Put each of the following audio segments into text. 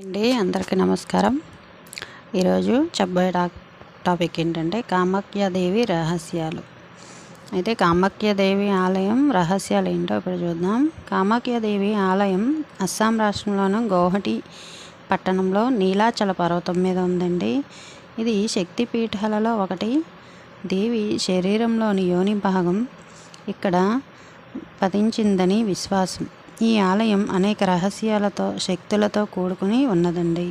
అండి అందరికీ నమస్కారం. ఈరోజు చెప్పబోయే టాపిక్ ఏంటంటే కామాఖ్యాదేవి రహస్యాలు. అయితే కామాఖ్యాదేవి ఆలయం రహస్యాలు ఏంటో ఇప్పుడు చూద్దాం. కామాఖ్యాదేవి ఆలయం అస్సాం రాష్ట్రంలోని గౌహటి పట్టణంలో నీలాచల పర్వతం మీద ఉందండి. ఇది శక్తి పీఠాలలో ఒకటి. దేవి శరీరంలోని యోని భాగం ఇక్కడ పతించిందని విశ్వాసం. ఈ ఆలయం అనేక రహస్యాలతో శక్తులతో కూడుకుని ఉన్నదండి.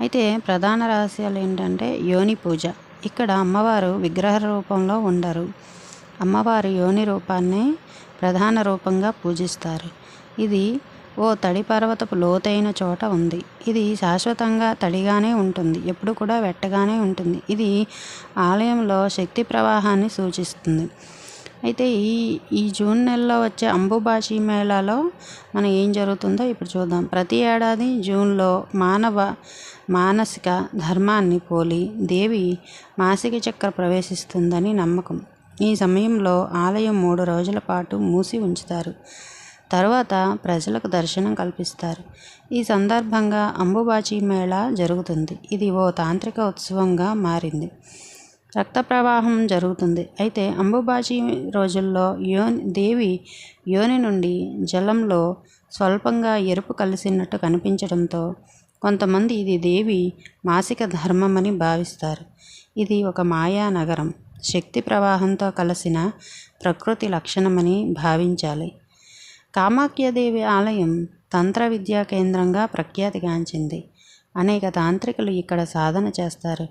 అయితే ప్రధాన రహస్యాలు ఏంటంటే యోని పూజ. ఇక్కడ అమ్మవారు విగ్రహ రూపంలో ఉండరు. అమ్మవారి యోని రూపాన్ని ప్రధాన రూపంగా పూజిస్తారు. ఇది ఓ తడి పర్వతపు లోతైన చోట ఉంది. ఇది శాశ్వతంగా తడిగానే ఉంటుంది. ఎప్పుడు కూడా వెట్టగానే ఉంటుంది. ఇది ఆలయంలో శక్తి ప్రవాహాన్ని సూచిస్తుంది. అయితే ఈ ఈ జూన్ నెలలో వచ్చే అంబుబాషి మేళాలో మనం ఏం జరుగుతుందో ఇప్పుడు చూద్దాం. ప్రతి ఏడాది జూన్లో మానవ మానసిక ధర్మాన్ని పోలి దేవి మాసిక చక్ర ప్రవేశిస్తుందని నమ్మకం. ఈ సమయంలో ఆలయం మూడు రోజుల పాటు మూసి ఉంచుతారు. తర్వాత ప్రజలకు దర్శనం కల్పిస్తారు. ఈ సందర్భంగా అంబుబాచి మేళా జరుగుతుంది. ఇది ఓ తాంత్రిక ఉత్సవంగా మారింది. రక్త ప్రవాహం జరుగుతుంది. అయితే అంబుబాజీ రోజుల్లో యోని దేవి యోని నుండి జలంలో స్వల్పంగా ఎరుపు కలిసినట్టు కనిపించడంతో కొంతమంది ఇది దేవి మాసిక ధర్మమని భావిస్తారు. ఇది ఒక మాయా నగరం. శక్తి ప్రవాహంతో కలిసిన ప్రకృతి లక్షణమని భావించాలి. కామాఖ్యదేవి ఆలయం తంత్ర విద్యా కేంద్రంగా ప్రఖ్యాతిగాంచింది. అనేక తాంత్రికులు ఇక్కడ సాధన చేస్తారు.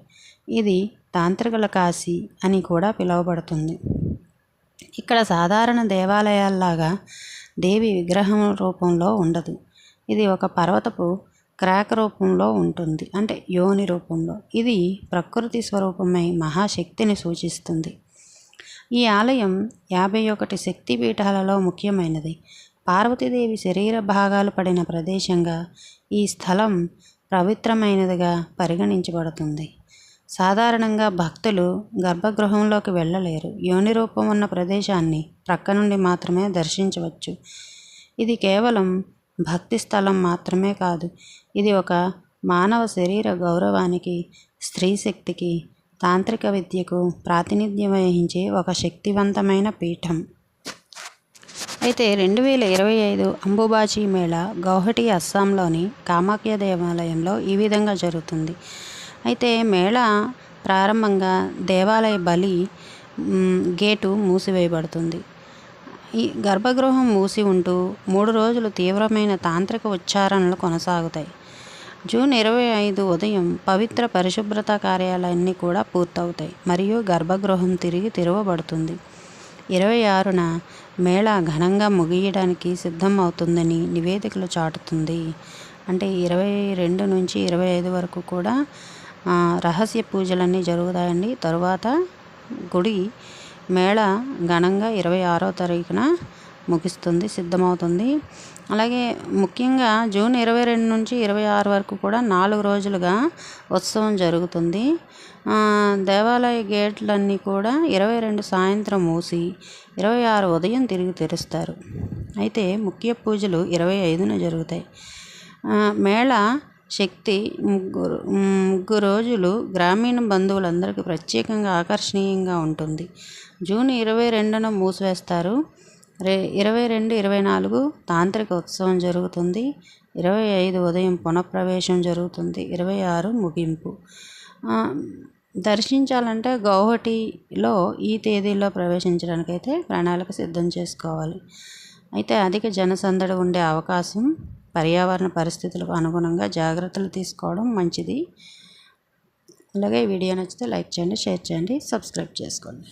ఇది తాంత్రికుల కాశీ అని కూడా పిలువబడుతుంది. ఇక్కడ సాధారణ దేవాలయాల్లాగా దేవి విగ్రహం రూపంలో ఉండదు. ఇది ఒక పర్వతపు క్రాక్ రూపంలో ఉంటుంది. అంటే యోని రూపంలో. ఇది ప్రకృతి స్వరూపమై మహాశక్తిని సూచిస్తుంది. ఈ ఆలయం యాభై ఒకటి శక్తి పీఠాలలో ముఖ్యమైనది. పార్వతీదేవి శరీర భాగాలు పడిన ప్రదేశంగా ఈ స్థలం పవిత్రమైనదిగా పరిగణించబడుతుంది. సాధారణంగా భక్తులు గర్భగృహంలోకి వెళ్ళలేరు. యోని రూపం ఉన్న ప్రదేశాన్ని ప్రక్క నుండి మాత్రమే దర్శించవచ్చు. ఇది కేవలం భక్తి స్థలం మాత్రమే కాదు ఇది ఒక మానవ శరీర గౌరవానికి స్త్రీ శక్తికి తాంత్రిక విద్యకు ప్రాతినిధ్యం వహించే ఒక శక్తివంతమైన పీఠం. అయితే రెండు వేల ఇరవై ఐదు అంబుబాచి మేళా గౌహటి అస్సాంలోని కామాఖ్య దేవాలయంలో ఈ విధంగా జరుగుతుంది. అయితే మేళ ప్రారంభంగా దేవాలయ బలి గేటు మూసివేయబడుతుంది. ఈ గర్భగృహం మూసి ఉంటూ మూడు రోజులు తీవ్రమైన తాంత్రిక ఉచ్చారణలు కొనసాగుతాయి. జూన్ ఇరవై ఐదు ఉదయం పవిత్ర పరిశుభ్రత కార్యాలయాన్ని కూడా పూర్తవుతాయి. మరియు గర్భగృహం తిరిగి తెరవబడుతుంది. ఇరవై ఆరున మేళా ఘనంగా ముగియడానికి సిద్ధం అవుతుందని నివేదికలు చాటుతుంది. అంటే ఇరవై రెండు నుంచి ఇరవై ఐదు వరకు కూడా రహస్య పూజలన్నీ జరుగుతాయండి. తరువాత గుడి మేళ ఘనంగా ఇరవై ఆరో తారీఖున ముగిస్తుంది సిద్ధమవుతుంది. అలాగే ముఖ్యంగా జూన్ ఇరవై రెండు నుంచి ఇరవై ఆరు వరకు కూడా నాలుగు రోజులుగా ఉత్సవం జరుగుతుంది. దేవాలయ గేట్లన్నీ కూడా ఇరవై రెండు సాయంత్రం మూసి ఇరవై ఆరు ఉదయం తిరిగి తెరుస్తారు. అయితే ముఖ్య పూజలు ఇరవై ఐదున జరుగుతాయి. మేళ శక్తి ముగ్గురు ముగ్గురు రోజులు గ్రామీణ బంధువులందరికీ ప్రత్యేకంగా ఆకర్షణీయంగా ఉంటుంది. జూన్ ఇరవై రెండున మూసివేస్తారు. రే ఇరవై రెండు ఇరవై నాలుగు తాంత్రిక ఉత్సవం జరుగుతుంది. ఇరవై ఐదు ఉదయం పునఃప్రవేశం జరుగుతుంది. ఇరవై ఆరు ముగింపు. దర్శించాలంటే గౌహటిలో ఈ తేదీలో ప్రవేశించడానికైతే ప్రణాళిక సిద్ధం చేసుకోవాలి. అయితే అధిక జనసందడి ఉండే అవకాశం పర్యావరణ పరిస్థితులకు అనుగుణంగా జాగ్రత్తలు తీసుకోవడం మంచిది. అలాగే వీడియో నచ్చితే లైక్ చేయండి షేర్ చేయండి సబ్స్క్రైబ్ చేసుకోండి.